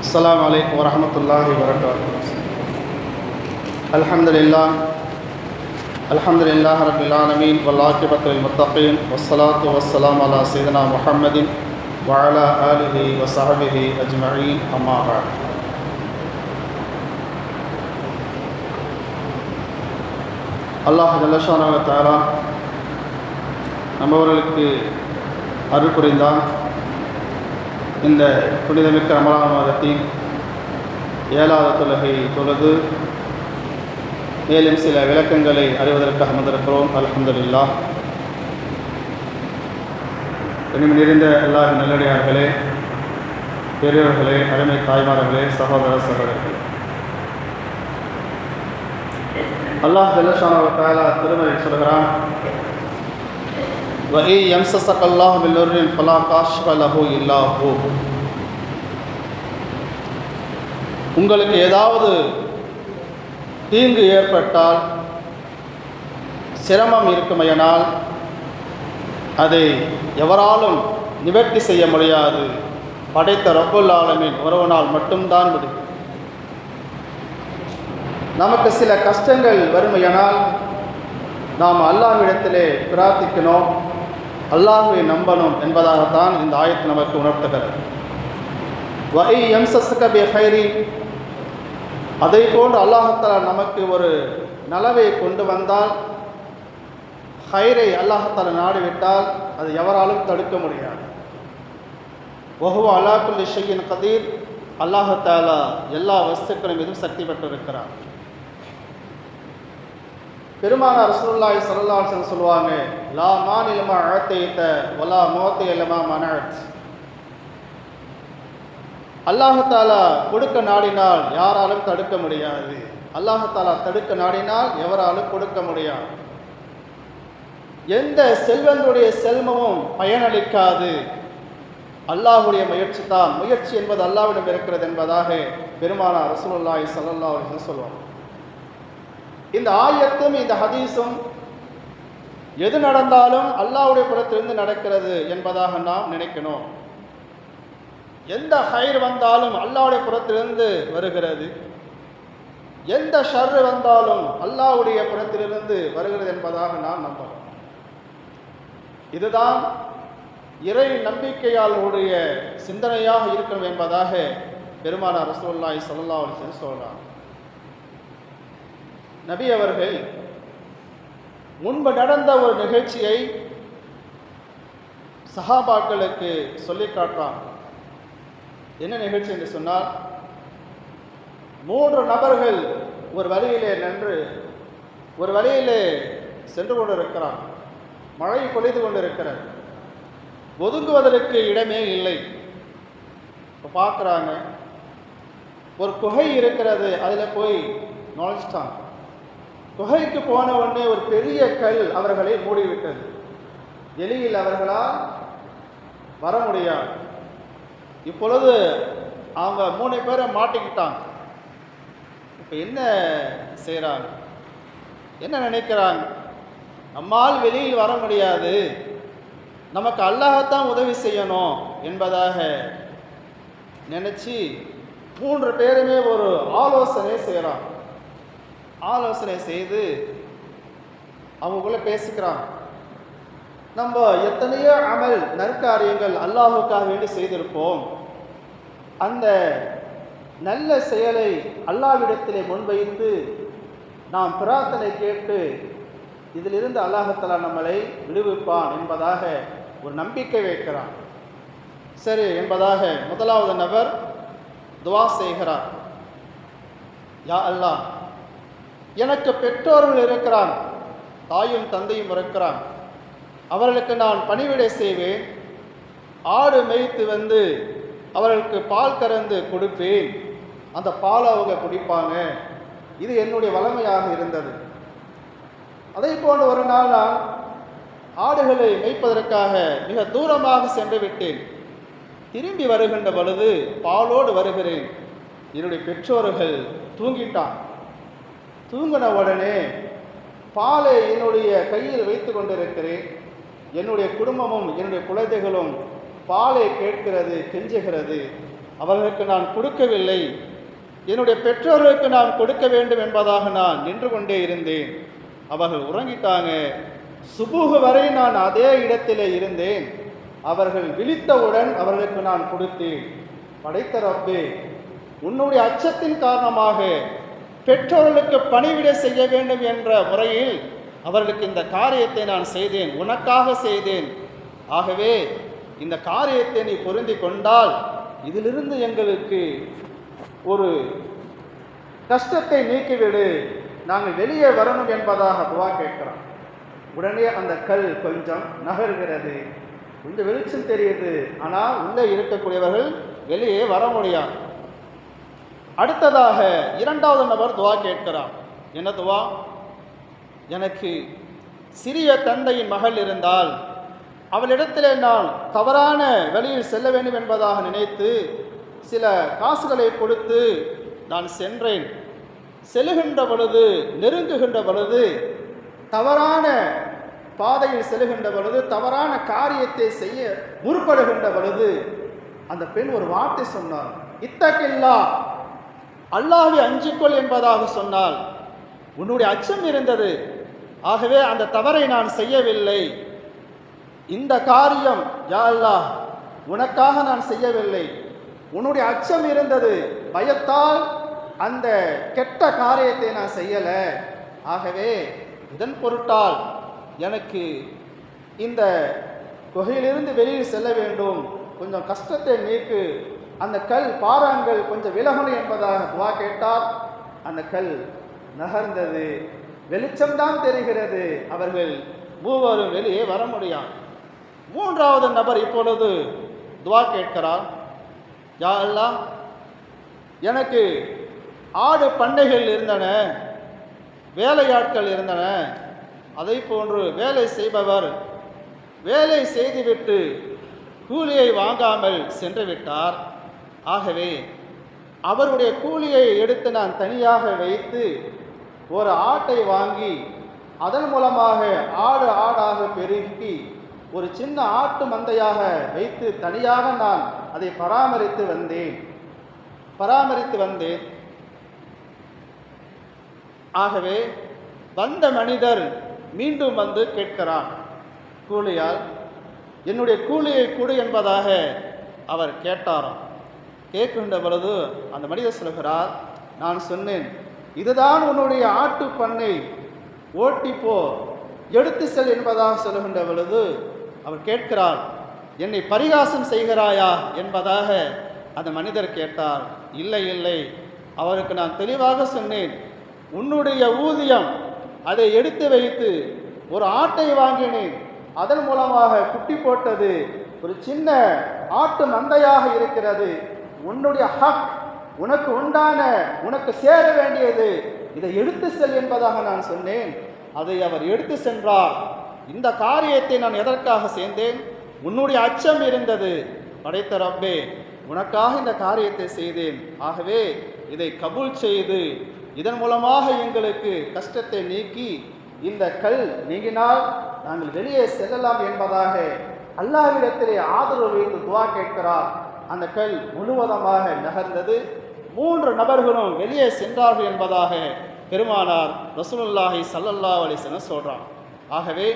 السلام عليكم ورحمة الله وبركاته الحمد لله الحمد لله رب العالمين والعاقبة للمتقين والصلاة والسلام على سيدنا محمد وعلى آله وصحبه أجمعين أما بعد அல்லாஹ் ஜல்லஷான தாரா நம்மவர்களுக்கு அருள் புரிந்தான் இந்த புனிதமிக்க ரமலான் மாதத்தின் ஏழாவது தொலகை தொழுது மேலும் சில விளக்கங்களை அறிவதற்காக வந்திருக்கிறோம். அலமதுல்லா இனிமே நிறைந்த எல்லா நல்லடியார்களே பெரியவர்களே அருமை தாய்மார்களே சகோதர சகோதரர்களே. அல்லாஹ் ஜல்லஷான தாலா திருமலை சொல்கிறான் وَإِن يَمْسَسَكَ اللَّهُ بِضُرٍّ فَلَا كَاشِفَ لَهُ إِلَّا هُوَ உங்களுக்கு ஏதாவது தீங்கு ஏற்பட்டால் சிரமம் இருக்குமையனால் அதை எவராலும் நிவர்த்தி செய்ய முடியாது படைத்த ரப்புல் ஆலமின் ஒருவனால் மட்டும்தான் முடியும் நமக்கு சில கஷ்டங்கள் வறுமையானால் நாம் அல்லாஹ்விடத்திலே பிரார்த்திக்கணும் அல்லாஹுவை நம்பணும் என்பதாகத்தான் இந்த ஆயத்து நமக்கு உணர்த்துகிறது வை எம்சஸ்கபி ஹைரி. அதை போன்று அல்லாஹத்தாலா நமக்கு ஒரு நலவை கொண்டு வந்தால் ஹைரை அல்லாஹத்தாலா நாடிவிட்டால் அது எவராலும் தடுக்க முடியாது. ஒஹுவ அல்லாக்குல் இஷையின் கதீர். அல்லாஹத்தாலா எல்லா வஸ்துக்களும் மீதும் சக்தி பெற்றிருக்கிறார். பெருமானார் அரசுல்லாய் ஸல்லல்லாஹு சொல்லுவாங்க லா மாநிலமா அழத்தைத்த வலா மோத்தை இல்லமா மனத் அல்லாஹாலா கொடுக்க நாடினால் யாராலும் தடுக்க முடியாது. அல்லாஹாலா தடுக்க நாடினால் எவராலும் கொடுக்க முடியாது. எந்த செல்வங்களுடைய செல்வமும் பயனளிக்காது. அல்லாஹுடைய முயற்சி தான். முயற்சி என்பது அல்லாவிடம் இருக்கிறது என்பதாக பெருமானார் ரசூலுல்லாஹி ஸல்லல்லாஹு அலைஹி வஸல்லம் சொல்லுவாங்க இந்த ஆயத்தும் இந்த ஹதீஸும் எது நடந்தாலும் அல்லாவுடைய புறத்திலிருந்து நடக்கிறது என்பதாக நாம் நினைக்கணும். எந்த ஹைர் வந்தாலும் அல்லாவுடைய புறத்திலிருந்து வருகிறது. எந்த ஷர்ரு வந்தாலும் அல்லாவுடைய புறத்திலிருந்து வருகிறது என்பதாக நாம் நம்பணும். இதுதான் இறை நம்பிக்கையாளருடைய சிந்தனையாக இருக்கணும் என்பதாக பெருமானார் ரசூல்லாய் சல்லா அலிசன் சொல்கிறார் நபி அவர்கள் முன்பு நடந்த ஒரு நிகழ்ச்சியை சஹாபாக்களுக்கு சொல்லி காட்டுறான் என்ன நிகழ்ச்சி என்று சொன்னால் மூன்று நபர்கள் ஒரு வழியிலே நின்று ஒரு வழியிலே சென்று கொண்டிருக்கிறான். மழை பொழிந்து கொண்டிருக்கிறது. ஒதுங்குவதற்கு இடமே இல்லை. இப்போ பார்க்குறாங்க. ஒரு குகை இருக்கிறது. அதில் போய் நுழைச்சிட்டாங்க குகைக்கு போன உடனே ஒரு பெரிய கல் அவர்களை மூடிவிட்டது. எளியில் அவர்களால் வர முடியாது. இப்பொழுது அவங்க மூணு பேரை மாட்டிக்கிட்டாங்க. இப்போ என்ன செய்கிறாங்க என்ன நினைக்கிறாங்க? நம்மால் வெளியில் வர முடியாது. நமக்கு அல்லாஹத்தான் உதவி செய்யணும் என்பதாக நினச்சி மூன்று பேருமே ஒரு ஆலோசனை செய்கிறாங்க ஆலோசனை செய்து அவங்களுக்குள்ள பேசிக்கிறான் நம்ம எத்தனையோ அமல் நற்காரியங்கள் அல்லாஹுக்காக வேண்டி செய்திருப்போம். அந்த நல்ல செயலை அல்லாவிடத்திலே முன்வைத்து நாம் பிரார்த்தனை கேட்டு இதிலிருந்து அல்லாஹத்தலா நம்மளை விடுவிப்பான் என்பதாக ஒரு நம்பிக்கை வைக்கிறான். சரி என்பதாக முதலாவது நபர் துவா செய்கிறார். யா அல்லாஹ் எனக்கு பெற்றோர்கள் இருக்கிறான் தாயும் தந்தையும் இருக்கிறான். அவர்களுக்கு நான் பணிவிடை செய்வேன் ஆடு மேய்த்து வந்து அவர்களுக்கு பால் கறந்து கொடுப்பேன். அந்த பாலை அவங்க குடிப்பாங்க. இது என்னுடைய வளமையாக இருந்தது. அதே போன்று ஒரு நாள் நான் ஆடுகளை மேய்ப்பதற்காக மிக தூரமாக சென்று விட்டேன். திரும்பி வருகின்ற பொழுது பாலோடு வருகிறேன். என்னுடைய பெற்றோர்கள் தூங்கிட்டான். தூங்கின உடனே பாலை என்னுடைய கையில் வைத்து கொண்டிருக்கிறேன். என்னுடைய குடும்பமும் என்னுடைய குழந்தைகளும் பாலை கேட்கிறது கெஞ்சுகிறது. அவர்களுக்கு நான் கொடுக்கவில்லை. என்னுடைய பெற்றோர்களுக்கு நான் கொடுக்க வேண்டும் என்பதாக நான் நின்று கொண்டே இருந்தேன். அவர்கள் உறங்கிட்டாங்க. சுபுகு வரை நான் அதே இடத்திலே இருந்தேன். அவர்கள் விழித்தவுடன் அவர்களுக்கு நான் கொடுத்தேன். படைத்த ரப்பே உன்னுடைய அச்சத்தின் காரணமாக பெற்றோர்களுக்கு பணிவிட செய்ய வேண்டும் என்ற முறையில் அவர்களுக்கு இந்த காரியத்தை நான் செய்தேன் உனக்காக செய்தேன். ஆகவே இந்த காரியத்தை நீ பொருந்தி கொண்டால் இதிலிருந்து எங்களுக்கு ஒரு கஷ்டத்தை நீக்கிவிடு. நாங்கள் வெளியே வரணும் என்பதாக துவா கேட்கிறோம் உடனே அந்த கல் கொஞ்சம் நகர்கிறது. கொஞ்சம் வெளிச்சம் தெரியுது. ஆனால் உள்ளே இருக்கக்கூடியவர்கள் வெளியே வர முடியாது. அடுத்ததாக இரண்டாவது நபர் துவா கேட்கிறார். என்ன துவா? எனக்கு சிறிய தந்தையின் மகள் இருந்தால் அவளிடத்திலே நான் தவறான வழியில் செல்ல வேண்டும் என்பதாக நினைத்து சில காசுகளை கொடுத்து நான் சென்றேன். செல்லுகின்ற பொழுது நெருங்குகின்ற பொழுது தவறான பாதையில் செல்லுகின்ற பொழுது தவறான காரியத்தை செய்ய முற்படுகின்ற பொழுது அந்த பெண் ஒரு வார்த்தை சொன்னார். இத்தக்கில்லா அல்லாஹை அஞ்சிக்கொள் என்பதாக சொன்னால் உன்னுடைய அச்சம் இருந்தது. ஆகவே அந்த தவறை நான் செய்யவில்லை. இந்த காரியம் யா அல்லாஹ் உனக்காக நான் செய்யவில்லை. உன்னுடைய அச்சம் இருந்தது. பயத்தால் அந்த கெட்ட காரியத்தை நான் செய்யலை. ஆகவே இதன் பொருட்டால் எனக்கு இந்த குகையிலிருந்து வெளியில் செல்ல வேண்டும். கொஞ்சம் கஷ்டத்தை நீக்கு அந்த கல் பாறாங்கள் கொஞ்சம் விலகணும் என்பதாக துவா கேட்டால் அந்த கல் நகர்ந்தது. வெளிச்சம்தான் தெரிகிறது. அவர்கள் மூவரும் வெளியே வர முடியாது. மூன்றாவது நபர் இப்பொழுது துவா கேட்கிறார் யா எல்லாம் எனக்கு ஆடு பண்ணைகள் இருந்தன வேலையாட்கள் இருந்தன. அதை போன்று வேலை செய்பவர் வேலை செய்துவிட்டு கூலியை வாங்காமல் சென்று விட்டார். ஆகவே அவருடைய கூலியை எடுத்து நான் தனியாக வைத்து ஒரு ஆட்டை வாங்கி அதன் மூலமாக ஆடு ஆடாக பெருகி ஒரு சின்ன ஆட்டு மந்தையாக வைத்து தனியாக நான் அதை பராமரித்து வந்தேன். பராமரித்து வந்தேன். ஆகவே வந்த மனிதர் மீண்டும் வந்து கேட்கிறான் கூலியால் என்னுடைய கூலியை கொடு என்பதாக அவர் கேட்டாராம். கேட்கின்ற பொழுது அந்த மனிதர் சொல்கிறார் நான் சொன்னேன் இதுதான் உன்னுடைய ஆட்டு பண்ணை. ஓட்டி போ எடுத்து செல் என்பதாக சொல்லுகின்ற பொழுது அவர் கேட்கிறார் என்னை பரிகாசம் செய்கிறாயா? என்பதாக அந்த மனிதர் கேட்டார் இல்லை இல்லை அவருக்கு நான் தெளிவாக சொன்னேன். உன்னுடைய ஊதியம் அதை எடுத்து வைத்து ஒரு ஆட்டை வாங்கினேன். அதன் மூலமாக குட்டி போட்டது ஒரு சின்ன ஆட்டு மந்தையாக இருக்கிறது. உன்னுடைய ஹக் உனக்கு உண்டான உனக்கு சேர வேண்டியது இதை எடுத்து செல் என்பதாக நான் சொன்னேன். அதை அவர் எடுத்து சென்றார். இந்த காரியத்தை நான் எதற்காக சேர்ந்தேன்? உன்னுடைய அச்சம் இருந்தது. படைத்த ரப்பே உனக்காக இந்த காரியத்தை செய்தேன். ஆகவே இதை கபூல் செய்து இதன் மூலமாக எங்களுக்கு கஷ்டத்தை நீக்கி இந்த கல் நீங்கினால் நாங்கள் வெளியே செல்லலாம் என்பதாக அல்லாவிடத்திலே ஆதரவு வைத்து துவா கேட்கிறார். அந்த கல் முழுவதமாக நகர்ந்தது. மூன்று நபர்களும் வெளியே சென்றார்கள் என்பதாக பெருமானார் ரசூலுல்லாஹி சல்லல்லா அலிசன சொல்கிறான் ஆகவே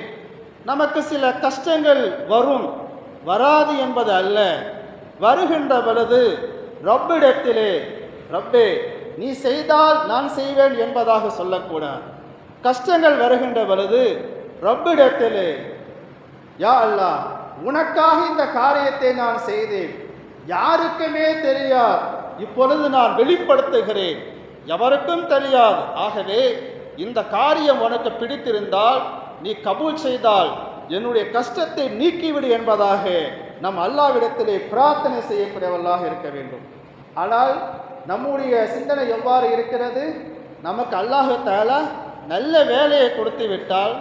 நமக்கு சில கஷ்டங்கள் வரும். வராது என்பது அல்ல. வருகின்ற பொழுது ரப்பிடத்திலே ரப்பே நீ செய்தால் நான் செய்வேன் என்பதாக சொல்லக்கூடாது. கஷ்டங்கள் வருகின்ற பொழுது ரப்பிடத்திலே யா அல்லா உனக்காக இந்த காரியத்தை நான் செய்தேன். யாருக்குமே தெரியாது. இப்பொழுது நான் வெளிப்படுத்துகிறேன். எவருக்கும் தெரியாது. ஆகவே இந்த காரியம் உனக்கு பிடித்திருந்தால் நீ கபூல் செய்தால் என்னுடைய கஷ்டத்தை நீக்கிவிடு என்பதாக நம் அல்லாவிடத்திலே பிரார்த்தனை செய்யக்கூடியவர்களாக இருக்க வேண்டும். ஆனால் நம்முடைய சிந்தனை எவ்வாறு இருக்கிறது? நமக்கு அல்லாஹத்தால நல்ல வேலையை கொடுத்து விட்டால்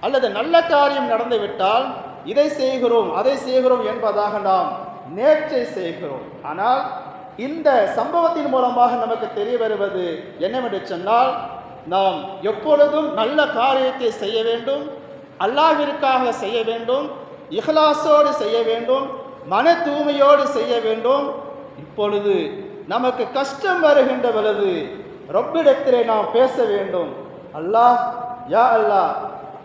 அல்லது நல்ல காரியம் நடந்து விட்டால் இதை செய்கிறோம் அதை செய்கிறோம் என்பதாக நாம் நேர்ச்சை செய்கிறோம். ஆனால் இந்த சம்பவத்தின் மூலமாக நமக்கு தெரிய வருவது என்னவென்று சொன்னால் நாம் எப்பொழுதும் நல்ல காரியத்தை செய்ய வேண்டும் அல்லாவிற்காக செய்ய வேண்டும் இஹ்லாஸோடு செய்ய வேண்டும் மன தூய்மையோடு செய்ய வேண்டும். இப்பொழுது நமக்கு கஷ்டம் வருகின்ற பொழுது ரொப்பிடத்திலே நாம் பேச வேண்டும். அல்லாஹ் யா அல்லாஹ்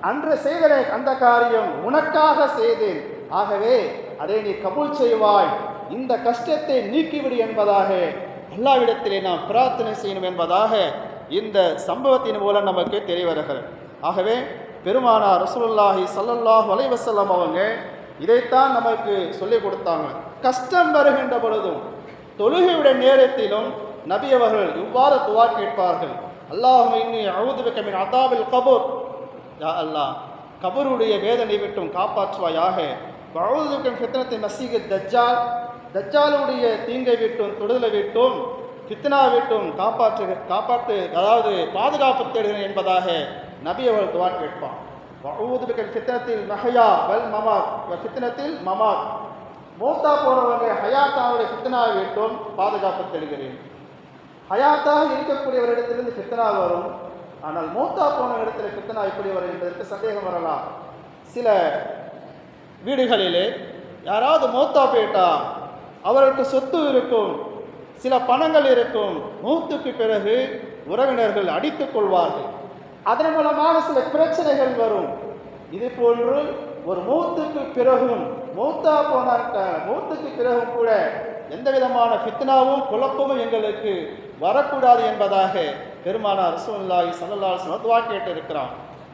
அன்று செய்த அந்த காரியம் உனக்காக செய்தேன். ஆகவே அதை நீ கபூல் செய்வாய். இந்த கஷ்டத்தை நீக்கிவிடு என்பதாக அல்லாவிடத்திலே நாம் பிரார்த்தனை செய்யணும் என்பதாக இந்த சம்பவத்தின் மூலம் நமக்கு தெரிய வருகிறது ஆகவே பெருமானார் ரசூலுல்லாஹி சல்லல்லாஹ் வலைவசல்லம் அவங்க இதைத்தான் நமக்கு சொல்லிக் கொடுத்தாங்க. கஷ்டம் வருகின்ற பொழுதும் தொழுகையுடைய நேரத்திலும் நபி அவர்கள் இவ்வாறு துவா கேட்பார்கள். அல்லாஹும் இன்னி அவுதுபிக்க மின் கபூர். யா அல்லாஹ் கபருடைய வேதனை விட்டும் காப்பாற்றுவாயாக. வழுதுபிக்கம் ஃபித்னத்தை மசீக தஜ்ஜால் தஜ்ஜாலுடைய தீங்கை விட்டும் தொடுதலை விட்டும் ஃபித்னா விட்டும் காப்பாற்று காப்பாற்று அதாவது பாதுகாப்பு தேடுகிறேன் என்பதாக நபி அவர்கள் துவா கேட்பான். வழுதுபிக்கல் ஃபித்னத்தில் மஹயா வல் மமாத். ஃபித்னத்தில் மமாத். மூத்தா போனவங்க ஹயாத்தாவுடைய ஃபித்னாவை விட்டும் பாதுகாப்பு தேடுகிறேன். ஹயாத்தாக இருக்கக்கூடியவரிடத்திலிருந்து ஃபித்னா வரும். ஆனால் மூத்தா போன இடத்துல ஃபித்னா எப்படி வரும் என்பதற்கு சந்தேகம் வரலாம். சில வீடுகளிலே யாராவது மூத்தா போயிட்டா அவர்களுக்கு சொத்து இருக்கும் சில பணங்கள் இருக்கும் மூத்துக்கு பிறகு உறவினர்கள் அடித்துக் கொள்வார்கள். அதன் மூலமாக சில பிரச்சனைகள் வரும். இது போன்று ஒரு மூத்துக்கு பிறகும் மூத்தா போன மூத்துக்கு பிறகும் கூட எந்த விதமான ஃபித்னாவும் குழப்பமும் எங்களுக்கு வரக்கூடாது என்பதாக பெருமானார் ரசூல்லாஹி ஸல்லல்லாஹு அலைஹி வஸல்லம் கேட்டு இருக்கிறான்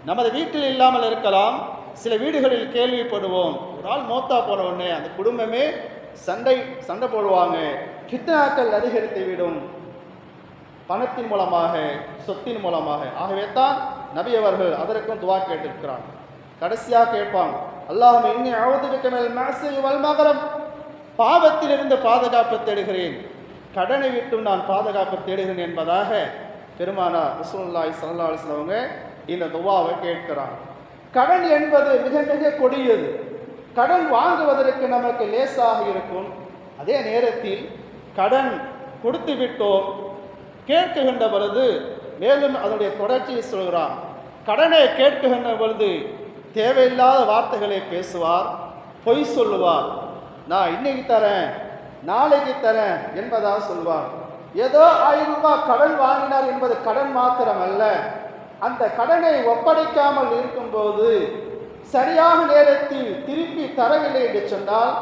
நமது வீட்டில் இல்லாமல் இருக்கலாம் சில வீடுகளில் கேள்விப்படுவோம் ஒரு ஆள் மோத்தா போன உடனே அந்த குடும்பமே சண்டை சண்டை போடுவாங்க. ஃபித்னாக்கள் அதிகரித்து விடும். பணத்தின் மூலமாக சொத்தின் மூலமாக. ஆகவே தான் நபி அவர்கள் அதற்கும் துவா கேட்டிருக்கிறான் கடைசியாக கேட்பான் அல்லாஹ் இன்னி மேல் மாசு வல்மகரம் பாவத்திலிருந்து பாதுகாப்பு தேடுகிறேன். கடனை விட்டும் நான் பாதுகாப்பு தேடுகிறேன் என்பதாக பெருமானா ரசூல்லாய் ஸல்லல்லாஹு அலைஹி இந்த துவாவை கேட்கிறான் கடன் என்பது மிக மிக கொடியது. கடன் வாங்குவதற்கு நமக்கு லேசாக இருக்கும். அதே நேரத்தில் கடன் கொடுத்து விட்டோம். கேட்குகின்ற பொழுது மேலும் அதனுடைய தொடர்ச்சியை சொல்கிறான். கடனை கேட்குகின்ற பொழுது தேவையில்லாத வார்த்தைகளை பேசுவார் பொய் சொல்லுவார். நான் இன்னைக்கு தரேன் நாளைக்கு தரேன் என்பதாக சொல்வார். ஏதோ ஆயிரம் ரூபாய் கடன் வாங்கினார் என்பது கடன் மாத்திரம் அல்ல அந்த கடனை ஒப்படைக்காமல் இருக்கும்போது சரியான நேரத்தில் திருப்பி தரவில்லை என்று சொன்னால்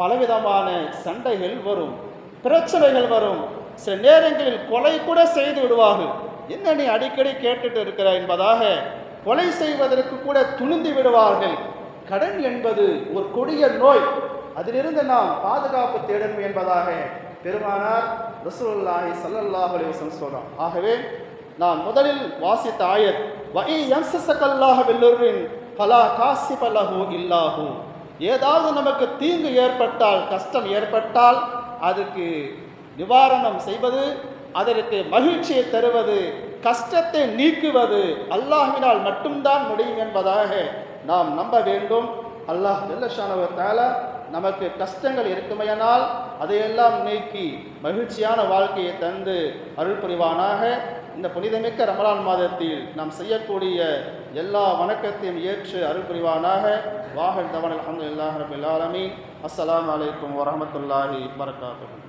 பலவிதமான சண்டைகள் வரும் பிரச்சனைகள் வரும். சில நேரங்களில் கொலை கூட செய்து விடுவார்கள். என்ன நீ அடிக்கடி கேட்டுட்டு இருக்கிற என்பதாக கொலை செய்வதற்கு கூட துணிந்து விடுவார்கள். கடன் என்பது ஒரு கொடிய நோய். அதிலிருந்து நாம் பாதுகாப்பு தேடணும் என்பதாக பெருமானார் ரசூல்லாஹி ஸல்லல்லாஹு அலைஹி வஸல்லம் ஆகவே நான் முதலில் வாசித்த ஆயத் வஇ யம்சஸகல்லாஹு பலா காசி காசிஃப லஹு இல்லாஹு. ஏதாவது நமக்கு தீங்கு ஏற்பட்டால் கஷ்டம் ஏற்பட்டால் அதுக்கு நிவாரணம் செய்வது அதற்கு மகிழ்ச்சியை தருவது கஷ்டத்தை நீக்குவது அல்லாஹினால் மட்டும்தான் முடியும் என்பதாக நாம் நம்ப வேண்டும். அல்லாஹ் ஜல்லஷானவத்தால நமக்கு கஷ்டங்கள் இருக்குமையானால் அதையெல்லாம் நீக்கி மகிழ்ச்சியான வாழ்க்கையை தந்து அருள் புரிவானாக இந்த புனிதமிக்க ரமலான் மாதத்தில் நாம் செய்யக்கூடிய எல்லா வணக்கத்தையும் ஏற்று அருள் புரிவானாக. வாஹல் தவன் அலமதுல்லாஹ் ரபில் ஆலமீன். அஸ்ஸலாமு அலைக்கும் வரஹமத்துல்லாஹி வரகாத்துஹு